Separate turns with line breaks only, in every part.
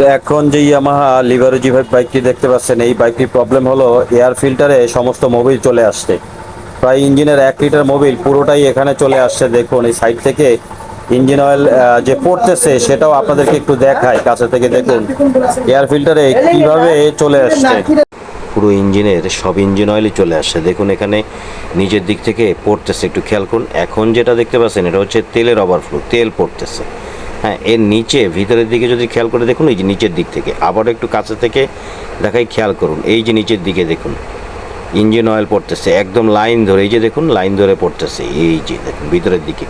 তো এখন যে ইয়ামাহা লিভারো জি ফাইভ বাইকটি দেখতে পাচ্ছেন, এই বাইকটির প্রবলেম হলো এয়ার ফিল্টারে সমস্ত মোবিল চলে আসছে। প্রায় ইঞ্জিনের এক লিটার মোবিল পুরোটাই এখানে চলে আসছে, দেখুন, এই সাইড থেকে ইঞ্জিন অয়েল যে পড়তেছে সেটাও আপনাদেরকে একটু দেখায় কাছে থেকে দেখুন এয়ার ফিল্টারে কীভাবে চলে আসছে। পুরো ইঞ্জিনের সব ইঞ্জিন অয়েলই চলে আসছে। দেখুন, এখানে নিজের দিক থেকে পড়তেছে, একটু খেয়াল করুন। এখন যেটা দেখতে পাচ্ছেন, এটা হচ্ছে তেলের ওভারফ্লো তেল পড়তেছে। হ্যাঁ এর নিচে, ভিতরের দিকে যদি খেয়াল করে দেখুন, এই যে নিচের দিক থেকে। আবার একটু কাছে থেকে দেখাই, খেয়াল করুন। এই যে নিচের দিকে দেখুন, ইঞ্জিন অয়েল পড়তেছে, একদম লাইন ধরে। এই যে দেখুন, লাইন ধরে পড়তেছে। এই যে দেখুন, ভিতরের দিকে।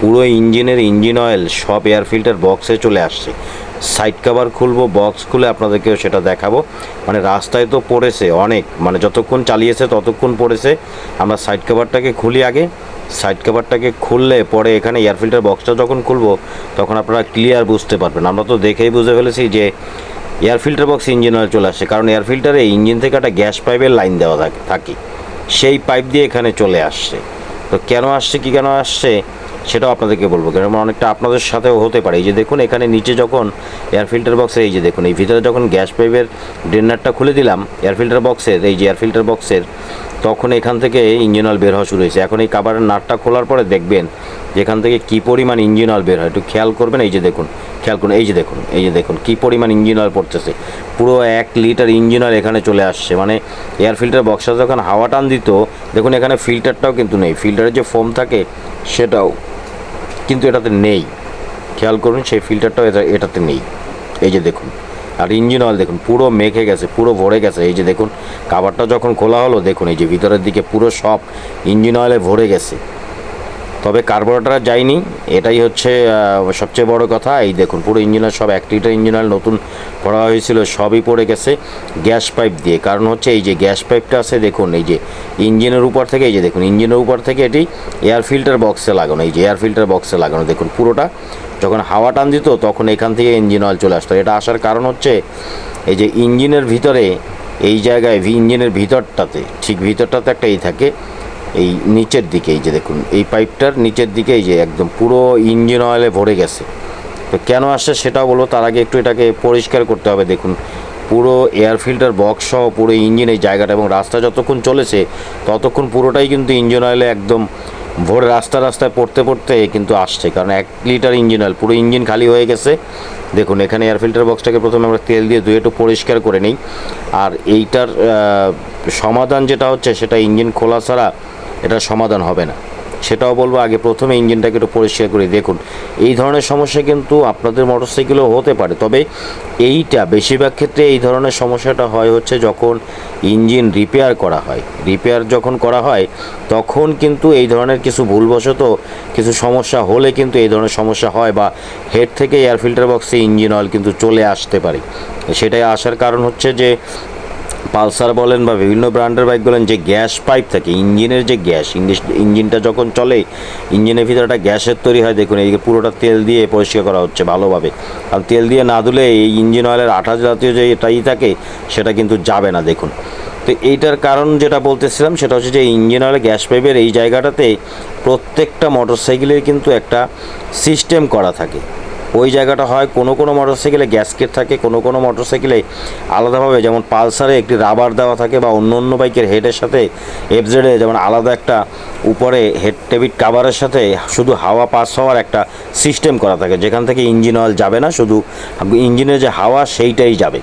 পুরো ইঞ্জিনের ইঞ্জিন অয়েল সব এয়ার ফিল্টার বক্সে চলে আসছে। সাইড কভার খুলবো বক্স খুলে আপনাদেরকেও সেটা দেখাবো। মানে রাস্তায় তো পড়েছে অনেক। মানে যতক্ষণ চালিয়েছে, ততক্ষণ পড়েছে। আমরা সাইড কাভারটাকে খুলি আগে। সাইড কভারটাকে খুললে পরে এখানে এয়ার ফিল্টার বক্সটা যখন খুলবো, তখন আপনারা ক্লিয়ার বুঝতে পারবেন। আমরা তো দেখেই বুঝে ফেলেছি যে air filter box engine oil চলে আসছে কারণ এয়ার ফিল্টারে ইঞ্জিন থেকে একটা গ্যাস পাইপের লাইন দেওয়া থাকে থাকে। সেই পাইপ দিয়ে এখানে চলে আসছে। তো কেন আসছে, কি কেন আসছে, সেটাও আপনাদেরকে বলব। কারণ অনেকটা আপনাদের সাথেও হতে পারে। এই যে দেখুন, এখানে নিচে যখন এয়ার ফিল্টার বক্সে এই যে দেখুন, এই ভিতরে যখন গ্যাস পাইপের ড্রেনারটা খুলে দিলাম এয়ার ফিল্টার বক্সের এই যে এয়ার ফিল্টার বক্সের তখন এখান থেকে ইঞ্জিন অয়েল বের হওয়া শুরু হয়েছে। এখন এই কাবারের নাটটা খোলার পরে দেখবেন যেখান থেকে কী পরিমাণ ইঞ্জিন অয়েল বের হয়। একটু খেয়াল করবেন, এই যে দেখুন, খেয়াল করুন, এই যে দেখুন, এই যে দেখুন, কী পরিমাণ ইঞ্জিন অয়েল পড়তেছে। পুরো এক লিটার ইঞ্জিন অয়েল এখানে চলে আসছে। মানে এয়ার ফিল্টার বক্সটা যখন হাওয়া টান দিত, দেখুন এখানে ফিল্টারটাও কিন্তু নেই। ফিল্টারের যে ফোম থাকে, সেটাও কিন্তু এটাতে নেই। খেয়াল করুন, সেই ফিল্টারটাও এটা, এটাতে নেই। এই যে দেখুন। আর ইঞ্জিন অয়েল দেখুন, পুরো মেখে গেছে, পুরো ভরে গেছে। এই যে দেখুন কাভারটা যখন খোলা হলো, দেখুন, এই যে ভিতরের দিকে পুরো সব ইঞ্জিন অয়েলে ভরে গেছে। তবে কার্বোরেটর যায়নি। এটাই হচ্ছে সবচেয়ে বড় কথা। এই দেখুন, পুরো ইঞ্জিনের সব এক লিটার ইঞ্জিন অয়েল নতুন ভরা হয়েছিল, সবই পড়ে গেছে গ্যাস পাইপ দিয়ে। কারণ হচ্ছে এই যে গ্যাস পাইপটা আছে, দেখুন, এই যে ইঞ্জিনের উপর থেকে, এই যে দেখুন, ইঞ্জিনের উপর থেকে এটি এয়ার ফিল্টার বক্সে লাগানো, এই যে এয়ার ফিল্টার বক্সে লাগানো, দেখুন, পুরোটা যখন হাওয়া টান দিত, তখন এখান থেকে ইঞ্জিন অয়েল চলে আসতো। এটা আসার কারণ হচ্ছে, এই যে ইঞ্জিনের ভিতরে, এই জায়গায় ইঞ্জিনের ভিতরটাতে, ঠিক ভিতরটাতে একটা এই থাকে এই নিচের দিকে, এই যে দেখুন, এই পাইপটার নিচের দিকে, এই যে একদম পুরো ইঞ্জিন অয়েলে ভরে গেছে। তো কেন আসছে সেটাও বলব, তার আগে একটু এটাকে পরিষ্কার করতে হবে। দেখুন, পুরো এয়ার ফিল্টার বক্স সহ পুরো ইঞ্জিন এই জায়গাটা এবং রাস্তা যতক্ষণ চলেছে, ততক্ষণ পুরোটাই কিন্তু ইঞ্জিন অয়েলে একদম ভোর রাস্তা রাস্তায় পড়তে পড়তে কিন্তু আসছে। কারণ এক লিটার ইঞ্জিন অয়েল পুরো ইঞ্জিন খালি হয়ে গেছে। দেখুন, এখানে এয়ার ফিল্টার বক্সটাকে প্রথমে আমরা তেল দিয়ে ধুয়ে একটু পরিষ্কার করে নিই। আর এইটার সমাধান যেটা হচ্ছে, সেটা ইঞ্জিন খোলা ছাড়া এটা সমাধান হবে না। সেটাও বলব, আগে প্রথমে ইঞ্জিনটাকে একটু পরিষ্কার করে দেখুন। এই ধরনের সমস্যা কিন্তু আপনাদের মোটরসাইকেলেও হতে পারে, তবে এইটা বেশিরভাগ ক্ষেত্রে এই ধরনের সমস্যাটা হয় হচ্ছে যখন ইঞ্জিন রিপেয়ার করা হয়। রিপেয়ার যখন করা হয়, তখন কিন্তু এই ধরনের কিছু ভুলবশত কিছু সমস্যা হলে কিন্তু এই ধরনের সমস্যা হয় বা হেড থেকে এয়ার ফিল্টার বক্সে ইঞ্জিন অয়েল কিন্তু চলে আসতে পারে। সেটাই আসার কারণ হচ্ছে যে পালসার বলেন বা বিভিন্ন ব্র্যান্ডের বাইক বলেন, যে গ্যাস পাইপ থাকে, ইঞ্জিনের যে গ্যাস ইঞ্জিনটা যখন চলে, ইঞ্জিনের ভিতরে একটা গ্যাসের তৈরি হয়, দেখুন, এই পুরোটা তেল দিয়ে পরিষ্কার করা হচ্ছে ভালোভাবে। আর তেল দিয়ে না দিলে এই ইঞ্জিন অয়েলের আঠা জাতীয় যে এটাই থাকে, সেটা কিন্তু যাবে না, দেখুন। তো এইটার কারণ যেটা বলতেছিলাম, সেটা হচ্ছে যে ইঞ্জিন অয়েল গ্যাস পাইপের এই জায়গাটাতে প্রত্যেকটা মোটরসাইকেলের কিন্তু একটা সিস্টেম করা থাকে। ওই জায়গাটা হয় কোনো কোনো মোটরসাইকেলে গ্যাসকেট থাকে, কোনো কোনো মোটরসাইকেলে আলাদাভাবে যেমন পালসারে একটি রাবার দেওয়া থাকে বা অন্য অন্য বাইকের হেডের সাথে এফজেডে যেমন আলাদা একটা উপরে হেড টেবিট কাভারের সাথে শুধু হাওয়া পাস হওয়ার একটা সিস্টেম করা থাকে। যেখান থেকে ইঞ্জিন অয়েল যাবে না, শুধু ইঞ্জিনের যে হাওয়া সেইটাই যাবে।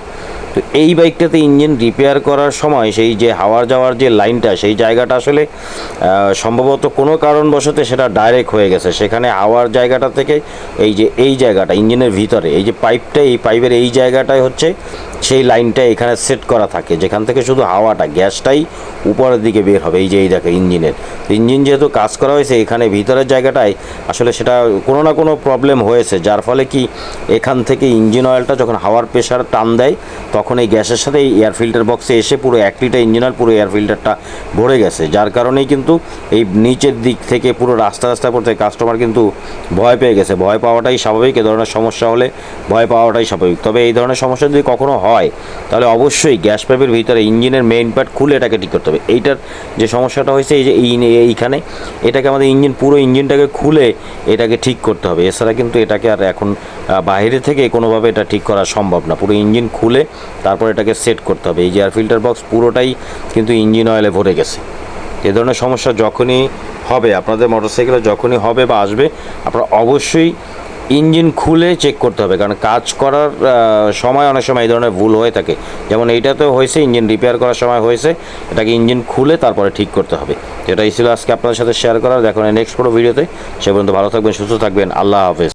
তো এই বাইকটাতে ইঞ্জিন রিপেয়ার করার সময় সেই যে হাওয়ার যাওয়ার যে লাইনটা, সেই জায়গাটা আসলে সম্ভবত কোনো কারণবশত সেটা ডাইরেক্ট হয়ে গেছে। সেখানে হাওয়ার জায়গাটা থেকে এই যে, এই জায়গাটা, ইঞ্জিনের ভিতরে, এই যে পাইপটা এই পাইপের এই জায়গাটাই হচ্ছে সেই লাইনটা এখানে সেট করা থাকে। যেখান থেকে শুধু হাওয়াটা, গ্যাসটাই উপরের দিকে বের হবে। এই যে, এই দেখে ইঞ্জিনের। ইঞ্জিন যেহেতু কাজ করা হয়েছে, এখানে ভিতরের জায়গাটায় আসলে সেটা কোনো না কোনো প্রবলেম হয়েছে। যার ফলে কি, এখান থেকে ইঞ্জিন অয়েলটা যখন হাওয়ার প্রেশার টান দেয়, তখন তখন এই গ্যাসের সাথে এই এয়ার ফিল্টার বক্সে এসে পুরো এক লিটার ইঞ্জিন অয়েল পুরো এয়ার ফিল্টারটা ভরে গেছে। যার কারণেই কিন্তু এই নিচের দিক থেকে পুরো রাস্তা রাস্তা পড়তে কাস্টমার কিন্তু ভয় পেয়ে গেছে। ভয় পাওয়াটাই স্বাভাবিক, এ ধরনের সমস্যা হলে ভয় পাওয়াটাই স্বাভাবিক। তবে এই ধরনের সমস্যা যদি কখনো হয়, তাহলে অবশ্যই গ্যাস পাইপের ভিতরে ইঞ্জিনের মেইন পার্ট খুলে এটাকে ঠিক করতে হবে। এইটার যে সমস্যাটা হয়েছে, এই যে এই এইখানে এটাকে আমাদের ইঞ্জিন পুরো ইঞ্জিনটাকে খুলে এটাকে ঠিক করতে হবে। এছাড়া কিন্তু এটাকে আর এখন বাইরে থেকে কোনোভাবে এটা ঠিক করা সম্ভব না। পুরো ইঞ্জিন খুলে তারপর এটাকে সেট করতে হবে। এই যে এয়ার ফিল্টার বক্স পুরোটাই কিন্তু ইঞ্জিন অয়েলে ভরে গেছে। এ ধরনের সমস্যা যখনই হবে, আপনাদের মোটরসাইকেলে যখনই হবে বা আসবে, আপনারা অবশ্যই ইঞ্জিন খুলে চেক করতে হবে। কারণ কাজ করার সময় অনেক সময় এই ধরনের ভুল হয়ে থাকে। যেমন এইটাতেও হয়েছে, ইঞ্জিন রিপেয়ার করার সময় হয়েছে, এটাকে ইঞ্জিন খুলে তারপরে ঠিক করতে হবে। এটাই ছিল আজকে আপনাদের সাথে শেয়ার করার। দেখুন নেক্সট কোনো ভিডিওতে সে পর্যন্ত ভালো থাকবেন, সুস্থ থাকবেন। আল্লাহ হাফেজ।